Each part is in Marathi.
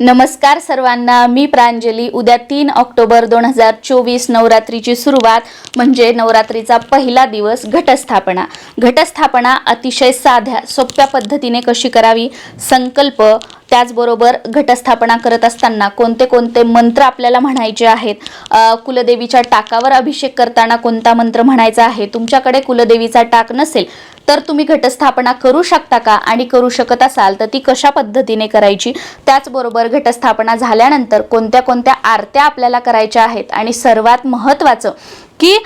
नमस्कार सर्वांना मी प्रांजली. उद्या तीन ऑक्टोबर दोन हजार चोवीस नवरात्रीची सुरुवात म्हणजे नवरात्रीचा पहिला दिवस घटस्थापना. घटस्थापना अतिशय साध्या सोप्या पद्धतीने कशी करावी? संकल्प त्याचबरोबर घटस्थापना करत असताना कोणते कोणते मंत्र आपल्याला म्हणायचे आहेत? कुलदेवीच्या टाकावर अभिषेक करताना कोणता मंत्र म्हणायचा आहे? तुमच्याकडे कुलदेवीचा टाक नसेल तर तुम्ही घटस्थापना करू शकता का? आणि करू शकत असाल तर ती कशा पद्धतीने करायची? त्याचबरोबर घटस्थापना झाल्यानंतर कोणत्या कोणत्या आरत्या आपल्याला करायच्या आहेत? आणि सर्वात महत्त्वाचं की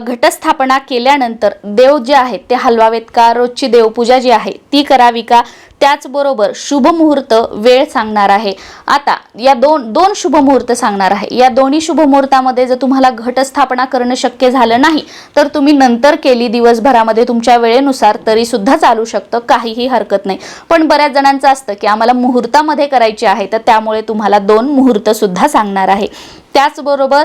घटस्थापना केल्यानंतर देव जे आहेत ते हलवावेत का? रोजची देवपूजा जी आहे ती करावी का? त्याचबरोबर शुभ मुहूर्त वेळ सांगणार आहे. आता या दोन दोन शुभ मुहूर्त सांगणार आहे. या दोन्ही शुभ मुहूर्तामध्ये जर तुम्हाला घटस्थापना करणं शक्य झालं नाही तर तुम्ही नंतर केली दिवसभरामध्ये तुमच्या वेळेनुसार तरी सुद्धा चालू शकतं काहीही हरकत नाही. पण बऱ्याच जणांचं असतं की आम्हाला मुहूर्तामध्ये करायची आहे तर त्यामुळे तुम्हाला दोन मुहूर्त सुद्धा सांगणार आहे. त्याचबरोबर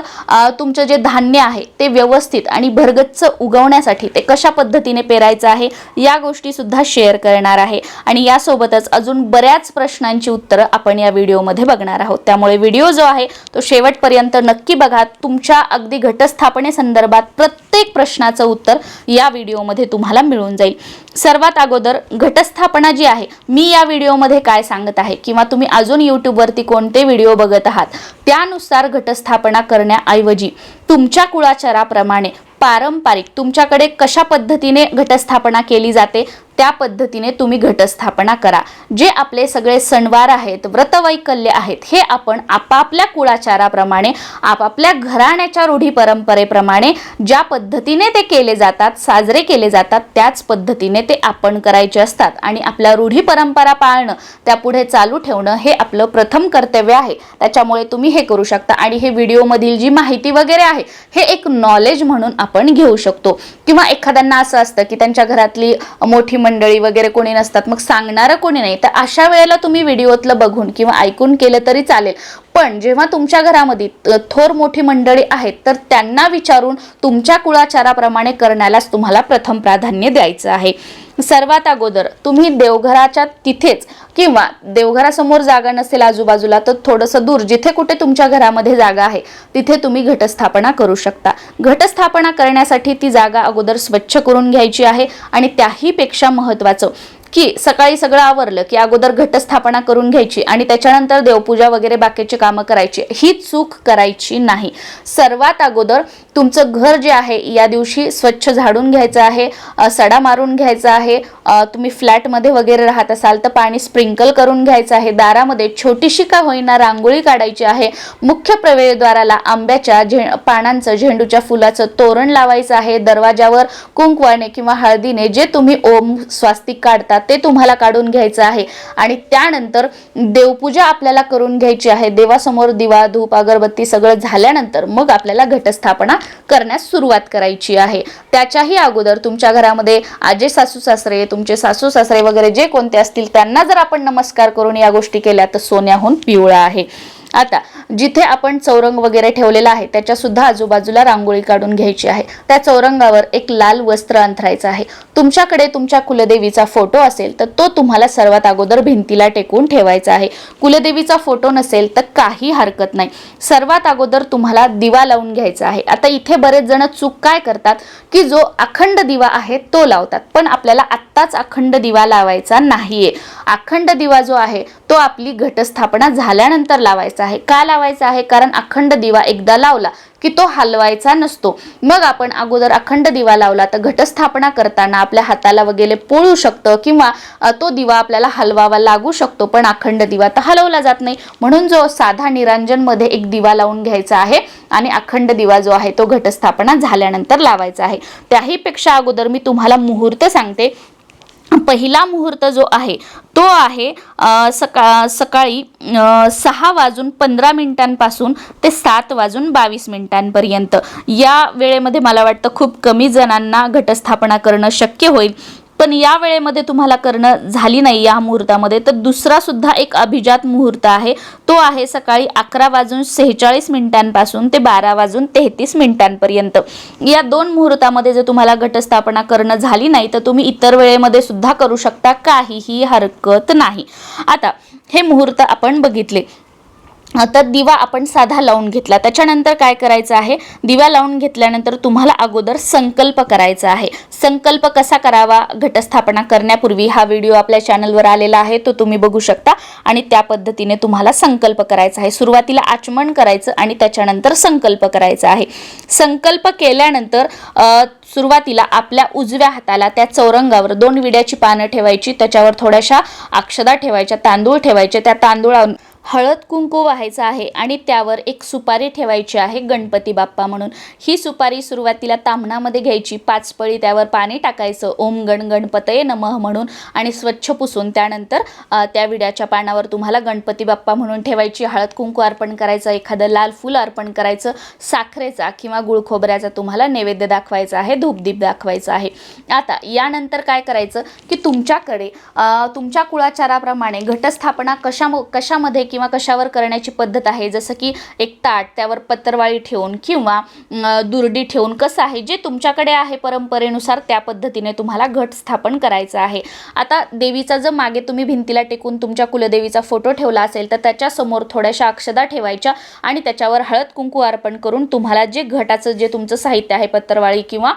तुमचं जे धान्य आहे ते व्यवस्थित आणि भरगच्च उगवण्यासाठी ते कशा पद्धतीने पेरायचं आहे या गोष्टीसुद्धा शेअर करणार आहे. आणि यासोबतच अजून बऱ्याच प्रश्नांची उत्तरं आपण या व्हिडिओमध्ये बघणार आहोत. त्यामुळे व्हिडिओ जो आहे तो शेवटपर्यंत नक्की बघा. तुमच्या अगदी घटस्थापनेसंदर्भात प्रत्येक प्रश्नाचं उत्तर या व्हिडिओमध्ये तुम्हाला मिळून जाईल. सर्वात अगोदर घटस्थापना जी आहे मी या व्हिडिओमध्ये काय सांगत आहे किंवा तुम्ही अजून यूट्यूबवरती कोणते व्हिडिओ बघत आहात त्यानुसार घटस्थापना करण्याऐवजी तुमच्या कुळाचाराप्रमाणे पारंपरिक तुमच्याकडे कशा पद्धतीने घटस्थापना केली जाते त्या पद्धतीने तुम्ही घटस्थापना करा. जे आपले सगळे सणवार आहेत व्रतवैकल्य आहेत हे आपण आपापल्या कुळाचाराप्रमाणे आपापल्या घराण्याच्या रूढी परंपरेप्रमाणे ज्या पद्धतीने ते केले जातात साजरे केले जातात त्याच पद्धतीने ते आपण करायचे असतात. आणि आपल्या रूढी परंपरा पाळणं त्या पुढे चालू ठेवणं हे आपलं प्रथम कर्तव्य आहे. त्याच्यामुळे तुम्ही हे करू शकता. आणि हे व्हिडिओमधील जी माहिती वगैरे आहे हे एक नॉलेज म्हणून आपण घेऊ शकतो. किंवा एखाद्यांना असं असतं की त्यांच्या घरातली मोठी मंडळी वगैरे कोणी नसतात मग सांगणारं कोणी नाही. तर अशा वेळेला तुम्ही व्हिडिओतलं बघून किंवा ऐकून केलं तरी चालेल. पण जेव्हा तुमच्या घरामध्ये थोर मोठी मंडळी आहेत तर त्यांना विचारून तुमच्या कुळाचाराप्रमाणे करण्यालाच तुम्हाला प्रथम प्राधान्य द्यायचं आहे. सर्वात अगोदर तुम्ही देवघराच्या तिथेच किंवा देवघरासमोर जागा नसेल आजूबाजूला तर थोडंसं दूर जिथे कुठे तुमच्या घरामध्ये जागा आहे तिथे तुम्ही घटस्थापना करू शकता. घटस्थापना करण्यासाठी ती जागा अगोदर स्वच्छ करून घ्यायची आहे आणि त्याहीपेक्षा महत्त्वाचं की सकाळी सगळं आवरलं की अगोदर घटस्थापना करून घ्यायची आणि त्याच्यानंतर देवपूजा वगैरे बाकीचे कामं करायची. ही चूक करायची नाही. सर्वात अगोदर तुमचं घर जे आहे या दिवशी स्वच्छ झाडून घ्यायचं आहे सडा मारून घ्यायचा आहे तुम्ही फ्लॅटमध्ये वगैरे राहत असाल तर पाणी स्प्रिंकल करून घ्यायचं आहे दारामध्ये छोटीशी का होईना रांगोळी काढायची आहे मुख्य प्रवेशद्वाराला आंब्याच्या झे पानांचं झेंडूच्या फुलाचं तोरण लावायचं आहे दरवाजावर कुंकवाने किंवा हळदीने जे तुम्ही ओम स्वास्तिक काढता ते तुम्हाला काढून घ्यायचं आहे. आणि त्यानंतर देवपूजा आपल्याला करून घ्यायची आहे. देवासमोर दिवा धूप अगरबत्ती सगळं झाल्यानंतर मग आपल्याला घटस्थापना करण्यास सुरुवात करायची आहे. त्याच्याही अगोदर तुमच्या घरामध्ये आजे सासू सासरे तुमचे सासू सासरे वगैरे जे कोणते असतील त्यांना जर आपण नमस्कार करून या गोष्टी केल्या तर सोन्याहून पिवळा आहे. आता जिथे आपण चौरंग वगैरे ठेवलेला आहे त्याच्या सुद्धा आजूबाजूला रांगोळी काढून घ्यायची आहे. त्या चौरंगावर एक लाल वस्त्र अंथरायचं आहे. तुमच्याकडे तुमच्या कुलदेवीचा फोटो असेल तर तो तुम्हाला सर्वात अगोदर भिंतीला टेकून ठेवायचा आहे. कुलदेवीचा फोटो नसेल तर काही हरकत नाही. सर्वात अगोदर तुम्हाला दिवा लावून घ्यायचा आहे. आता इथे बरेच जण चूक काय करतात की जो अखंड दिवा आहे तो लावतात. पण आपल्याला आत्ताच अखंड दिवा लावायचा नाहीये. अखंड दिवा जो आहे तो आपली घटस्थापना झाल्यानंतर लावायचा आहे. का लावायचा आहे? कारण अखंड दिवा एकदा लावला की तो हलवायचा नसतो. मग आपण अगोदर अखंड दिवा लावला तर घटस्थापना करताना आपल्या हाताला वगैरे पोळू शकतं किंवा तो दिवा आपल्याला हलवावा लागू शकतो पण अखंड दिवा तर हलवला जात नाही. म्हणून जो साधा निरांजनमध्ये एक दिवा लावून घ्यायचा आहे आणि अखंड दिवा जो आहे तो घटस्थापना झाल्यानंतर लावायचा आहे. त्याहीपेक्षा अगोदर मी तुम्हाला मुहूर्त सांगते. पहिला मुहूर्त जो आहे तो आहे सका सकाळी सहा वाजून पंधरा मिनिटांपासून ते सात वाजून बावीस मिनिटांपर्यंत. या वेळेमध्ये मला वाटतं खूप कमी जणांना घटस्थापना करणं शक्य होईल. पण या वेळेमध्ये तुम्हाला करणं झाली नाही या मुहूर्तामध्ये तर दुसरा सुद्धा एक अभिजात मुहूर्त आहे. तो आहे सकाळी अकरा वाजून सेहेचाळीस मिनिटांपासून ते बारा वाजून तेहतीस मिनिटांपर्यंत. या दोन मुहूर्तामध्ये जर तुम्हाला घटस्थापना करणं झाली नाही तर तुम्ही इतर वेळेमध्ये सुद्धा करू शकता. काहीही हरकत नाही. आता हे मुहूर्त आपण बघितले. तर दिवा आपण साधा लावून घेतला. त्याच्यानंतर काय करायचं आहे? दिवा लावून घेतल्यानंतर तुम्हाला अगोदर संकल्प करायचा आहे. संकल्प कसा करावा? घटस्थापना करण्यापूर्वी हा व्हिडिओ आपल्या चॅनलवर आलेला आहे तो तुम्ही बघू शकता. आणि त्या पद्धतीने तुम्हाला संकल्प करायचा आहे. सुरुवातीला आचमन करायचं आणि त्याच्यानंतर संकल्प करायचा आहे. संकल्प केल्यानंतर सुरुवातीला आपल्या उजव्या हाताला त्या चौरंगावर दोन विड्याची पानं ठेवायची. त्याच्यावर थोड्याशा अक्षदा ठेवायच्या तांदूळ ठेवायचे. त्या तांदूळावर हळद कुंकू व्हायचं आहे आणि त्यावर एक सुपारी ठेवायची आहे गणपती बाप्पा म्हणून. ही सुपारी सुरुवातीला तांबणामध्ये घ्यायची पाच पळी त्यावर पाणी टाकायचं ओम गण गणपतये नमः म्हणून आणि स्वच्छ पुसून त्यानंतर त्या विड्याच्या पानावर तुम्हाला गणपती बाप्पा म्हणून ठेवायची. हळद कुंकू अर्पण करायचं एखादं लाल फुल अर्पण करायचं साखरेचा किंवा गुळखोबऱ्याचा तुम्हाला नैवेद्य दाखवायचा आहे धूपदीप दाखवायचा आहे. आता यानंतर काय करायचं की तुमच्याकडे तुमच्या कुळाचाराप्रमाणे घटस्थापना कशा कशामध्ये किंवा कशावर करण्याची पद्धत आहे? जसं की एक ताट त्यावर पत्तरवाळी ठेवून किंवा दुर्डी ठेवून कसं आहे? जे तुमच्याकडे आहे परंपरेनुसार त्या पद्धतीने तुम्हाला घट स्थापन करायचं आहे. आता देवीचा जर मागे तुम्ही भिंतीला टेकून तुमच्या कुलदेवीचा फोटो ठेवला असेल तर त्याच्यासमोर थोड्याशा अक्षदा ठेवायच्या आणि त्याच्यावर हळद कुंकू अर्पण करून तुम्हाला जे घटाचं जे तुमचं साहित्य आहे पत्तरवाळी किंवा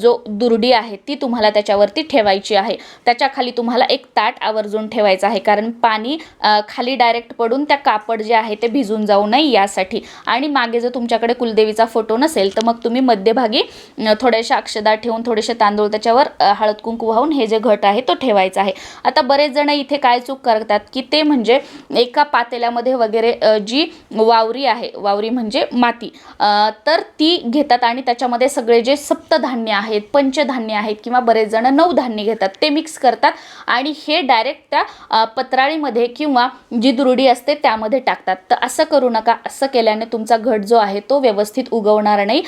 जो दुर्डी आहे ती तुम्हाला त्याच्यावरती ठेवायची आहे. त्याच्याखाली तुम्हाला एक ताट आवर्जून ठेवायचं आहे. कारण पाणी खाली डायरेक्ट पडून त्या कापड जे आहे ते भिजून जाऊ नये यासाठी. आणि मागे जर तुमच्याकडे कुलदेवीचा फोटो नसेल तर मग तुम्ही मध्यभागी थोड्याशा अक्षदा ठेवून थोडेसे तांदूळ त्याच्यावर हळद कुंकू वाहून हे जे घट आहे तो ठेवायचा आहे. आता बरेच जण इथे काय चूक करतात की ते म्हणजे एका पातेल्यामध्ये वगैरे जी वावरी आहे वावरी म्हणजे माती तर ती घेतात आणि त्याच्यामध्ये सगळे जे सप्तधान्य आहेत पंचधान्य आहेत किंवा बरेच जण नऊ धान्य घेतात ते मिक्स करतात आणि हे डायरेक्ट त्या पत्राळीमध्ये किंवा जी दुरुडी असते त्यामध्ये टाकतात. तर असं करू नका असं केल्याने तुमचा घट जो आहे तो व्यवस्थित उगवणार नाही.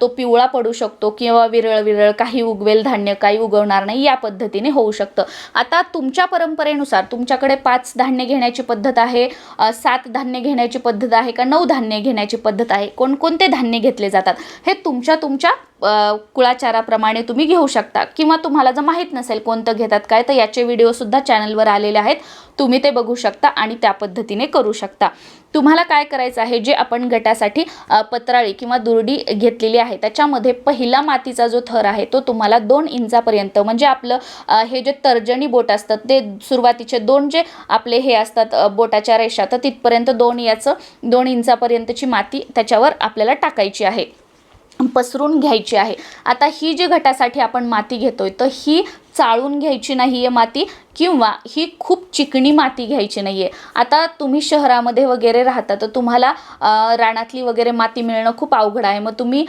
तो पिवळा पडू शकतो किंवा विरळ विरळ काही उगवेल धान्य काही उगवणार नाही या पद्धतीने होऊ शकतं. आता तुमच्या परंपरेनुसार तुमच्याकडे पाच धान्य घेण्याची पद्धत आहे सात धान्य घेण्याची पद्धत आहे का नऊ धान्य घेण्याची पद्धत आहे? कोणकोणते धान्य घेतले जातात? हे तुमच्या तुमच्या कुळाचाराप्रमाणे तुम्ही घेऊ शकता. किंवा तुम्हाला जर माहीत नसेल कोणतं घेतात काय तर याचे व्हिडिओसुद्धा चॅनलवर आलेले आहेत. तुम्ही ते बघू शकता आणि त्या पद्धतीने करू शकता. तुम्हाला काय करायचं आहे जे आपण गटासाठी पत्राळी किंवा दुर्डी घेतलेली आहे त्याच्यामध्ये पहिला मातीचा जो थर आहे तो तुम्हाला दोन इंचापर्यंत म्हणजे आपलं हे जे तर्जनी बोट असतात ते सुरुवातीचे दोन जे आपले हे असतात बोटाच्या रेषा तर तिथपर्यंत दोन याचं दोन इंचापर्यंतची माती त्याच्यावर आपल्याला टाकायची आहे. पसरून घ्यायची आहे. आता ही जी घटासाठी आपण माती घेतोय तर ही चाळून घ्यायची नाही आहे माती किंवा ही खूप चिकणी माती घ्यायची नाही आहे आता तुम्ही शहरामध्ये वगैरे राहता तर तुम्हाला रानातली वगैरे माती मिळणं खूप अवघड आहे. मग तुम्ही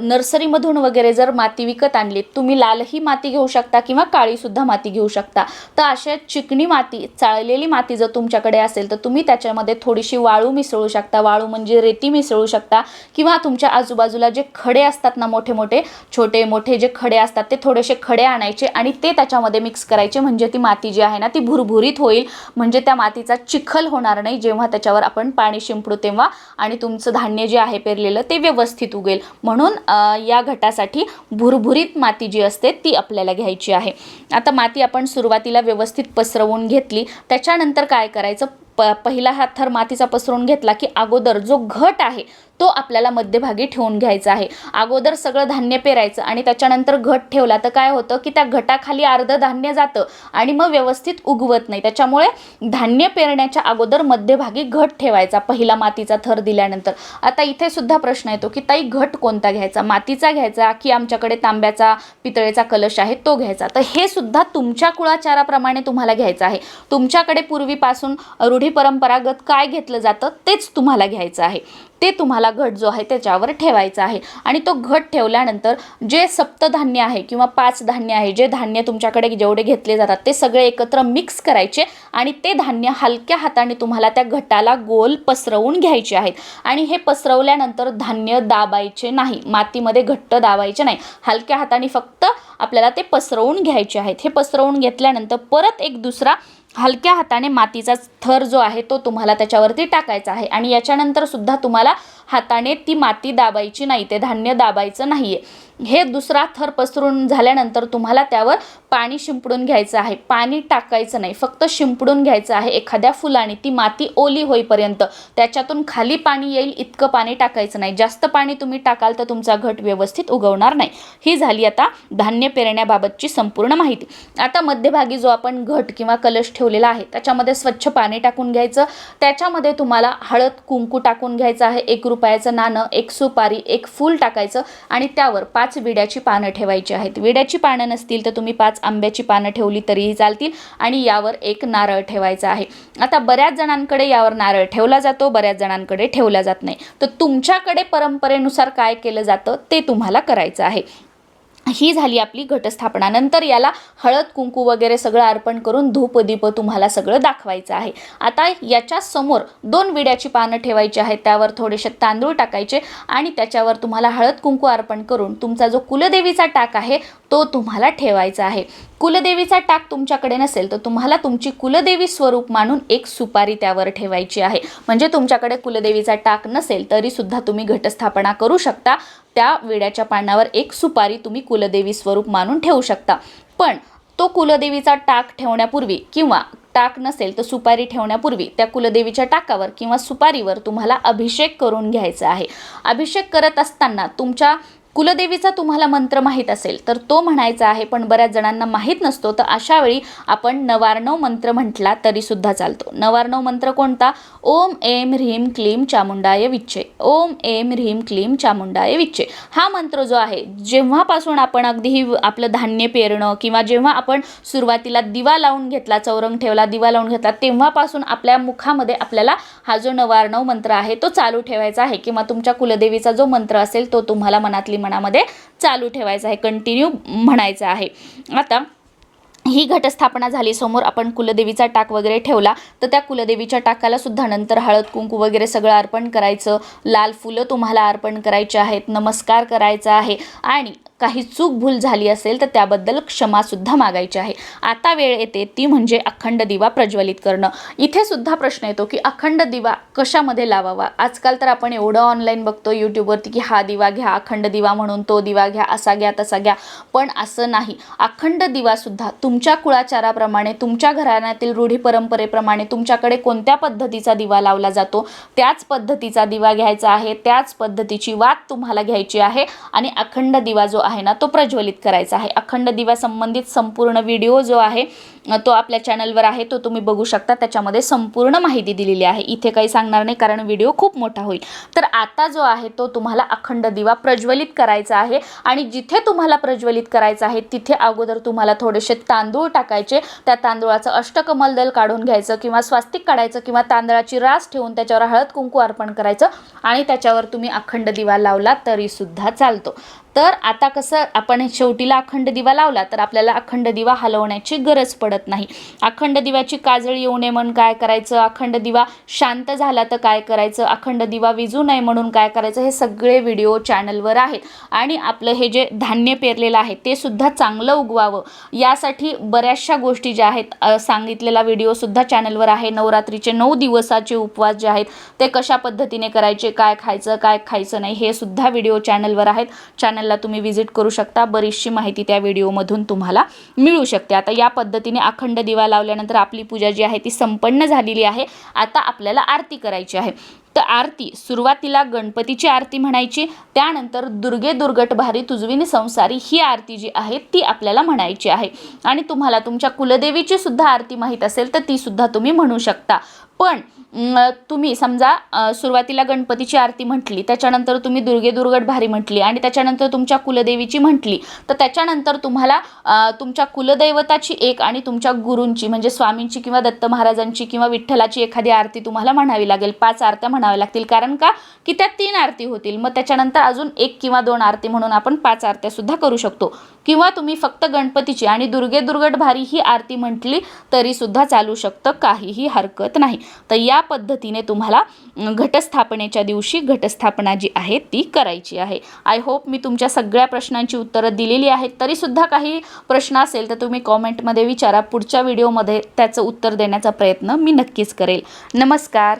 नर्सरीमधून वगैरे जर माती विकत आणलीत तुम्ही लालही माती घेऊ शकता किंवा काळीसुद्धा माती घेऊ शकता. तर अशा चिकणी माती चाळलेली माती जर तुमच्याकडे असेल तर तुम्ही त्याच्यामध्ये थोडीशी वाळू मिसळू शकता. वाळू म्हणजे रेती मिसळू शकता किंवा तुमच्या आजूबाजूला जे खडे असतात ना मोठे मोठे छोटे मोठे जे खडे असतात ते थोडेसे खडे आणायचे आणि ते त्याच्यामध्ये मिक्स करायचे म्हणजे ती माती माती जी आहे ना ती भुरभुरीत होईल. म्हणजे त्या मातीचा चिखल होणार नाही. जेव्हा त्याच्यावर आपण पाणी शिंपडू तेव्हा आणि तुमचं धान्य जे आहे पेरलेलं ते व्यवस्थित उगेल. म्हणून या घटासाठी भुरभुरीत माती जी असते ती आपल्याला घ्यायची आहे. आता माती आपण सुरुवातीला व्यवस्थित पसरवून घेतली. त्याच्यानंतर काय करायचं? प पहिला हा थर मातीचा पसरून घेतला की अगोदर जो घट आहे तो आपल्याला मध्यभागी ठेवून घ्यायचा आहे. अगोदर सगळं धान्य पेरायचं आणि त्याच्यानंतर घट ठेवला तर काय होतं की त्या घटाखाली अर्ध धान्य जातं आणि मग व्यवस्थित उगवत नाही. त्याच्यामुळे धान्य पेरण्याच्या अगोदर मध्यभागी घट ठेवायचा पहिला मातीचा थर दिल्यानंतर. आता इथे सुद्धा प्रश्न येतो की ताई घट कोणता घ्यायचा? मातीचा घ्यायचा की आमच्याकडे तांब्याचा पितळेचा कलश आहे तो घ्यायचा? तर हे सुद्धा तुमच्या कुळाचाराप्रमाणे तुम्हाला घ्यायचं आहे. तुमच्याकडे पूर्वीपासून रूढी परंपरागत काय घेतलं जातं तेच तुम्हाला घ्यायचं आहे. ते तुम्हाला घट जो आहे त्याच्यावर ठेवायचा आहे. आणि तो घट ठेवल्यानंतर जे सप्तधान्य आहे किंवा पाच धान्य आहे जे धान्य तुमच्याकडे जेवढे घेतले जातात ते सगळे एकत्र मिक्स करायचे आणि ते धान्य हलक्या हाताने तुम्हाला त्या घटाला गोल पसरवून घ्यायचे आहेत. आणि हे पसरवल्यानंतर धान्य दाबायचे नाही. मातीमध्ये घट्ट दाबायचे नाही. हलक्या हाताने फक्त आपल्याला ते पसरवून घ्यायचे आहेत. हे पसरवून घेतल्यानंतर परत एक दुसरा हलक्या हाताने मातीचा थर जो आहे तो तुम्हाला त्याच्यावरती टाकायचा आहे. आणि याच्यानंतर सुद्धा तुम्हाला हाताने ती माती दाबायची नाही ते धान्य दाबायचं नाही आहे हे दुसरा थर पसरून झाल्यानंतर तुम्हाला त्यावर पाणी शिंपडून घ्यायचं आहे. पाणी टाकायचं नाही. फक्त शिंपडून घ्यायचं आहे. एखाद्या फुलाने ती माती ओली होईपर्यंत त्याच्यातून खाली पाणी येईल इतकं पाणी टाकायचं नाही. जास्त पाणी तुम्ही टाकाल तर तुमचा घट व्यवस्थित उगवणार नाही. ही झाली आता धान्य पेरण्याबाबतची संपूर्ण माहिती. आता मध्यभागी जो आपण घट किंवा कलश ठेवलेला आहे त्याच्यामध्ये स्वच्छ पाणी टाकून घ्यायचं. त्याच्यामध्ये तुम्हाला हळद कुंकू टाकून घ्यायचं आहे. एक रुपयाचं नाणं एक सुपारी एक फूल टाकायचं आणि त्यावर पाच पाच विड्याची पानं ठेवायची आहेत. विड्याची पानं नसतील तर तुम्ही पाच आंब्याची पानं ठेवली तरीही चालतील आणि यावर एक नारळ ठेवायचा आहे. आता बऱ्याच जणांकडे यावर नारळ ठेवला जातो बऱ्याच जणांकडे ठेवला जात नाही. तर तुमच्याकडे परंपरेनुसार काय केलं जातं ते तुम्हाला करायचं आहे. ही झाली आपली घटस्थापना. नंतर याला हळद कुंकू वगैरे सगळं अर्पण करून धूप दीप तुम्हाला सगळं दाखवायचं आहे. आता याच्या समोर दोन विड्याची पानं ठेवायची आहेत. त्यावर थोडेसे तांदूळ टाकायचे आणि त्याच्यावर तुम्हाला हळद कुंकू अर्पण करून तुमचा जो कुलदेवीचा टाक आहे तो तुम्हाला ठेवायचा आहे. कुलदेवीचा टाक तुमच्याकडे नसेल तर तुम्हाला तुमची कुलदेवी स्वरूप मानून एक सुपारी त्यावर ठेवायची आहे. म्हणजे तुमच्याकडे कुलदेवीचा टाक नसेल तरी सुद्धा तुम्ही घटस्थापना करू शकता. त्या विड्याच्या पानावर एक सुपारी तुम्ही कुलदेवी स्वरूप मानून ठेवू शकता. पण तो कुलदेवीचा टाक ठेवण्यापूर्वी किंवा टाक नसेल तर सुपारी ठेवण्यापूर्वी त्या कुलदेवीच्या टाकावर किंवा सुपारीवर तुम्हाला अभिषेक करून घ्यायचा आहे. अभिषेक करत असताना तुमच्या कुलदेवीचा तुम्हाला मंत्र माहीत असेल तर तो म्हणायचा आहे पण बऱ्याच जणांना माहीत नसतो तर अशा वेळी आपण नवार्णव मंत्र म्हटला तरी सुद्धा चालतो. नवार्णव मंत्र कोणता? ओम एम ह्रीम क्लीम चामुंडाय विच्चे ओम एम ह्रीम क्लीम चामुंडाय विच्चे हा मंत्र जो आहे जेव्हापासून आपण अगदी ही आपलं धान्य पेरणं किंवा जेव्हा आपण सुरुवातीला दिवा लावून घेतला चौरंग ठेवला दिवा लावून घेतला तेव्हापासून आपल्या मुखामध्ये आपल्याला हा जो नवार्णव मंत्र आहे तो चालू ठेवायचा आहे किंवा तुमच्या कुलदेवीचा जो मंत्र असेल तो तुम्हाला मनातली मनामध्ये चालू ठेवायचं आहे कंटिन्यू म्हणायचं आहे. आता ही घटस्थापना झाली. समोर आपण कुलदेवीचा टाक वगैरे ठेवला. तर त्या कुलदेवीच्या टाकाला सुद्धा नंतर हळद कुंकू वगैरे सगळं अर्पण करायचं. लाल फुलं तुम्हाला अर्पण करायचे आहेत. नमस्कार करायचा आहे. आणि काही चूक भूल झाली असेल तर त्याबद्दल क्षमासुद्धा मागायची आहे. आता वेळ येते ती म्हणजे अखंड दिवा प्रज्वलित करणं. इथे सुद्धा प्रश्न येतो की अखंड दिवा कशामध्ये लावावा? आजकाल तर आपण एवढं ऑनलाईन बघतो यूट्यूबवरती की हा दिवा घ्या अखंड दिवा म्हणून तो दिवा घ्या असा घ्या तसा घ्या. पण असं नाही. अखंड दिवासुद्धा तुमच्या कुळाचाराप्रमाणे तुमच्या घराण्यातील रूढी परंपरेप्रमाणे तुमच्याकडे कोणत्या पद्धतीचा दिवा लावला जातो? त्याच पद्धतीचा दिवा घ्यायचा आहे त्याच पद्धतीची वात तुम्हाला घ्यायची आहे आणि अखंड दिवा जो आहे ना तो प्रज्वलित करायचा आहे. अखंड दिवा संबंधित संपूर्ण व्हिडिओ जो आहे तो आपल्या चॅनलवर आहे तो तुम्ही बघू शकता. त्याच्यामध्ये संपूर्ण माहिती दिलेली आहे. इथे काही सांगणार नाही कारण व्हिडिओ खूप मोठा होईल. तर आता जो आहे तो तुम्हाला अखंड दिवा प्रज्वलित करायचा आहे आणि जिथे तुम्हाला प्रज्वलित करायचा आहे तिथे अगोदर तुम्हाला थोडेसे तांदूळ तांदूळ टाकायचे. त्या तांदूळाचं अष्टकमल दल काढून घ्यायचं किंवा स्वास्तिक काढायचं किंवा तांदळाची रास ठेवून त्याच्यावर हळद कुंकू अर्पण करायचं आणि त्याच्यावर तुम्ही अखंड दिवा लावला तरी सुद्धा चालतो. तर आता कसं आपण शेवटीला अखंड दिवा लावला तर आपल्याला अखंड दिवा हलवण्याची गरज पडत नाही. अखंड दिव्याची काजळी येऊ नये म्हणून काय करायचं? अखंड दिवा शांत झाला तर काय करायचं? अखंड दिवा विजू नये म्हणून काय करायचं? हे सगळे व्हिडिओ चॅनलवर आहेत. आणि आपलं हे जे धान्य पेरलेलं आहे ते सुद्धा चांगलं उगवावं. यासाठी बऱ्याचशा गोष्टी ज्या आहेत सांगितलेला व्हिडिओसुद्धा चॅनलवर आहे. नवरात्रीचे नऊ दिवसाचे उपवास जे आहेत ते कशा पद्धतीने करायचे? काय खायचं? काय खायचं नाही? हे सुद्धा व्हिडिओ चॅनलवर आहेत. चॅनल चॅनलला तुम्ही व्हिजिट करू शकता. बरीचशी माहिती त्या व्हिडिओमधून तुम्हाला मिळू शकते. आता या पद्धतीने अखंड दिवा लावल्यानंतर आपली पूजा जी आहे ती संपन्न झालेली आहे. आता आपल्याला आरती करायची आहे. तर आरती सुरुवातीला गणपतीची आरती म्हणायची त्यानंतर दुर्गे दुर्गट भारी तुजविनी संसारी ही आरती जी आहे ती आपल्याला म्हणायची आहे. आणि तुम्हाला तुमच्या कुलदेवीची सुद्धा आरती माहीत असेल तर ती सुद्धा तुम्ही म्हणू शकता. पण तुम्ही समजा सुरुवातीला गणपतीची आरती म्हटली त्याच्यानंतर तुम्ही दुर्गे दुर्गट भारी म्हटली आणि त्याच्यानंतर तुमच्या कुलदेवीची म्हटली तर त्याच्यानंतर तुम्हाला तुमच्या कुलदैवताची एक आणि तुमच्या गुरूंची म्हणजे स्वामींची किंवा दत्त महाराजांची किंवा विठ्ठलाची एखादी आरती तुम्हाला म्हणावी लागेल. पाच आरत्या म्हणाव्या लागतील. कारण का? की त्या तीन आरती होतील. मग त्याच्यानंतर अजून एक किंवा दोन आरती म्हणून आपण पाच आरत्यासुद्धा करू शकतो. किंवा तुम्ही फक्त गणपतीची आणि दुर्गे दुर्गट भारी ही आरती म्हटली तरीसुद्धा चालू शकतं. काहीही हरकत नाही. तर या पद्धतीने तुम्हाला घटस्थापनेच्या दिवशी घटस्थापना जी आहे ती करायची आहे. आय होप मी तुमच्या सगळ्या प्रश्नांची उत्तरं दिलेली आहेत. तरीसुद्धा काही प्रश्न असेल तर तुम्ही कॉमेंटमध्ये विचारा. पुढच्या व्हिडिओमध्ये त्याचं उत्तर देण्याचा प्रयत्न मी नक्कीच करेल. नमस्कार.